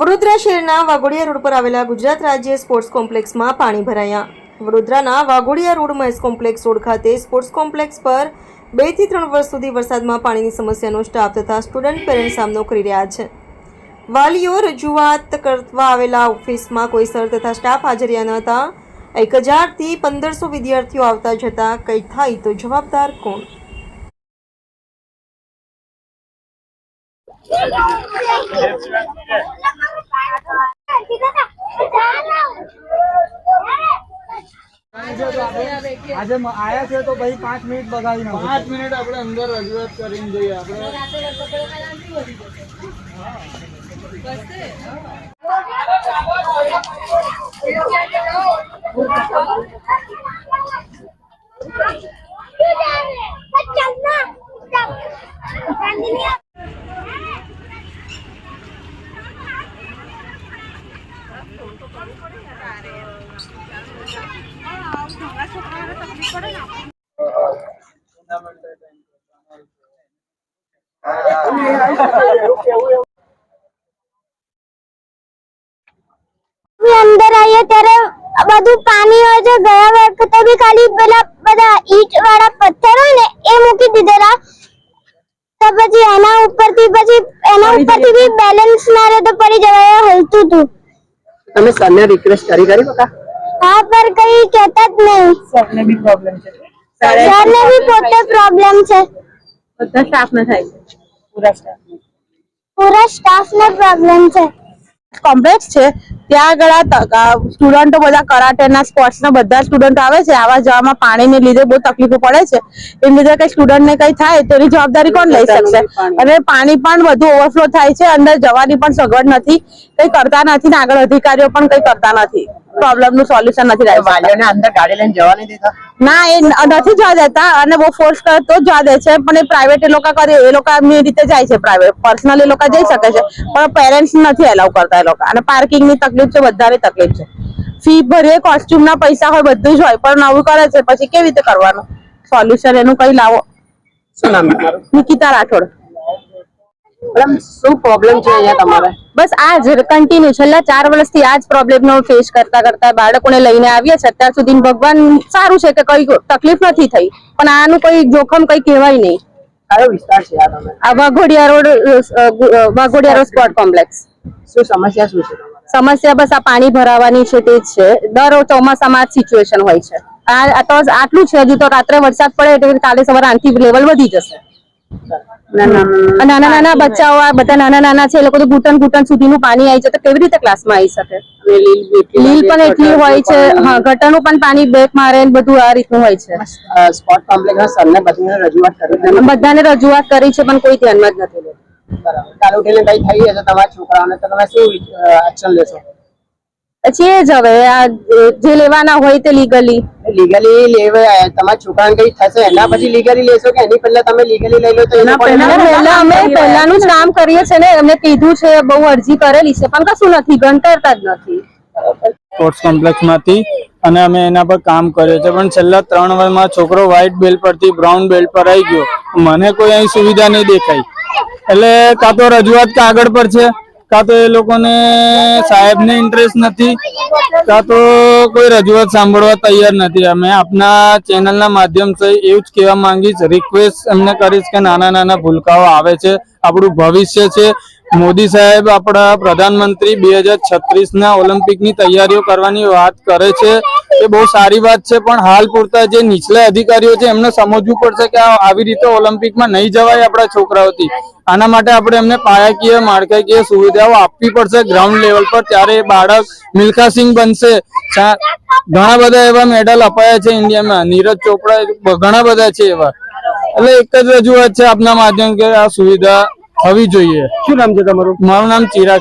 વડોદરા શહેરના વાઘોડિયા રોડ પર આવેલા ગુજરાત રાજ્ય સ્પોર્ટ્સ કોમ્પ્લેક્સમાં પાણી ભરાયા. વડોદરાના Waghodia road Mahesh complex road ખાતે સ્પોર્ટ્સ કોમ્પ્લેક્સ પર બેથી ત્રણ વર્ષ સુધી વરસાદમાં પાણીની સમસ્યાનો સ્ટાફ તથા સ્ટુડન્ટ પેરેન્ટ સામનો કરી રહ્યા છે. વાલીઓ રજૂઆત કરવા આવેલા ઓફિસમાં કોઈ સર તથા સ્ટાફ હાજર ન હતા. એક હજારથી પંદરસો વિદ્યાર્થીઓ આવતા જતા કંઈ થાય તો જવાબદાર કોણ? આજે આયા છે તો ભાઈ પાંચ મિનિટ બગાડી નાખો. પાંચ મિનિટ આપણે અંદર રજૂઆત કરીને જઈએ. આપણે અંદર આવીએ ત્યારે બધું પાણી હોય છે ગયા વખતે બી ખાલી પેલા બધા ઈટ વાળા પથ્થર હોય ને એ મૂકી દીધેલા. તો પછી એના ઉપરથી પછી એના ઉપરથી બી બેલેન્સ ના રહે તો પડી જવાય હલતું હતું. તમે સરને રિક્વેસ્ટ કરી કરી બકા હા પર કઈ કહેતા જ નહીં સરને બી પ્રોબ્લેમ છે સરને બી પોતે પ્રોબ્લેમ છે બધા સ્ટાફને થાય છે પૂરા સ્ટાફ પૂરા સ્ટાફને પ્રોબ્લેમ છે કોમ્પ્લેક્સ છે. ત્યાં આગળ સ્ટુડન્ટો બધા કરાટેના સ્પોર્ટ્સના બધા સ્ટુડન્ટ આવે છે. આવા જવામાં પાણીને લીધે બહુ તકલીફો પડે છે. એ લીધે કઈ સ્ટુડન્ટને કઈ થાય તો એની જવાબદારી કોણ લઈ શકશે? અને પાણી પણ બધું ઓવરફ્લો થાય છે. અંદર જવાની પણ સગવડ નથી. કઈ કરતા નથી ને આગળ અધિકારીઓ પણ કઈ કરતા નથી. પ્રોબ્લેમનું સોલ્યુશન નથી લાવી વાલીઓને અંદર ગાડી લઈને જવા નહીં દેતા ના એ નથી જવા દેતા અને બહુ ફોર્સ કરે તો જવા દે છે. પણ એ પ્રાઇવેટ એ લોકો કરે એ લોકો એમની રીતે જાય છે પ્રાઇવેટ પર્સનલ એ લોકો જઈ શકે છે. પણ પેરેન્ટ્સ નથી એલાવ કરતા એ લોકો. અને પાર્કિંગની તકલીફ છે બધાની તકલીફ છે. ફી ભરીએ કોસ્ટ્યુમ ના પૈસા હોય બધું જ હોય પણ નવું કરે છે પછી કેવી રીતે કરવાનું? સોલ્યુશન એનું કઈ લાવો. શું નામ નિકિતા રાઠોડ. મેડમ શું પ્રોબ્લેમ છે અહીંયા તમારે? બસ આ જ કન્ટિન્યુ છેલ્લા ચાર વર્ષથી આ જ પ્રોબ્લેમ નો ફેસ કરતા કરતા બાળકોને લઈને આવીએ છે અત્યાર સુધી ભગવાન સારું છે કે કઈ તકલીફ નથી થઈ. પણ આનું કોઈ જોખમ કઈ કહેવાય નહીં. કયો વિસ્તાર છે આ તમે? આ Vaghodiya road Vaghodiya road sport complex. શું સમસ્યા શું છે સમસ્યા બસ આ પાણી ભરાવાની છે તે જ છે. દર ચોમાસામાં આ સિચ્યુએશન હોય છે. આ તો આટલું છે હજુ તો રાત્રે વરસાદ પડે એટલે કાલે સવારે આનથી લેવલ વધી જશે. નાના નાના બચ્ચાઓ આ બધા નાના નાના છે એ લોકો તો ઘૂંટણ ઘૂંટણ સુધીનું પાણી આવી છે તો કેવી રીતે ક્લાસમાં આવી શકે? લીલ પણ એટલી હોય છે. હા ગટરનું પણ પાણી બેક મારે બધું આ રીતનું હોય છે. સ્પોર્ટ કોમ્પ્લેક્સના સરને બધાને રજૂઆત કરી બધાને રજૂઆત કરી છે પણ કોઈ ધ્યાનમાં જ નથી લેતું. બરાબર. કાલે ઉઠીને કઈ થઈ હશે તમારા છોકરાઓને તો તમે શું એક્શન લેશો? પછી એ જ હવે આ જે લેવાના હોય તે લીગલી લીગલી લેવા તમારા છોકરાને કઈ થશે એના પછી લીગલી લેશો કે એની પહેલા તમે લીગલી લઈ લો તો એના પહેલા પહેલા અમે પહેલાનું જ કામ કરીએ છીએ ને એમને કીધું છે બહુ અરજી કરેલી છે પણ કશું નથી ગણતરતા જ નથી. સ્પોર્ટ્સ કોમ્પ્લેક્સમાંથી અને અમે એના પર કામ કર્યું છે પણ છેલ્લા ત્રણ વર્ષમાં છોકરો વ્હાઇટ બેલ્ટ પરથી બ્રાઉન બેલ્ટ પર આવી ગયો. મને કોઈ અહીં સુવિધા નહીં દેખાઈ. એટલે કાં તો રજૂઆત કાગળ પર છે કાં તો એ લોકોને સાહેબને ઇન્ટરેસ્ટ નથી, કાં તો કોઈ રજૂઆત સાંભળવા તૈયાર નથી. અમે આપના ચેનલના માધ્યમથી એવું જ કહેવા માંગીશ રિક્વેસ્ટ એમને કરીશ કે નાના નાના ભૂલકાઓ આવે છે, આપણું ભવિષ્ય છે. મોદી સાહેબ આપણા પ્રધાનમંત્રી બે હજાર છત્રીસના ના ઓલિમ્પિકની તૈયારીઓ કરવાની વાત કરે છે. એ બહુ સારી વાત છે પણ હાલ પૂરતા જે નીચલા અધિકારીઓ છે એમને સમજવું પડશે કે આ આવી રીતે ઓલિમ્પિકમાં નહીં જવાય આપણા છોકરાઓથી. આના માટે આપણે એમને પાયાકીય માળખાકીય સુવિધાઓ આપવી પડશે ગ્રાઉન્ડ લેવલ પર. ત્યારે એ બાળક મિલ્ખાસિંહ બનશે. ઘણા બધા એવા મેડલ અપાયા છે ઇન્ડિયામાં. નીરજ ચોપડા ઘણા બધા છે એવા. એટલે એક જ રજૂઆત છે આપના માધ્યમ કે આ સુવિધા થવી જોઈએ. શું નામ છે તમારું? મારું નામ ચિરાગ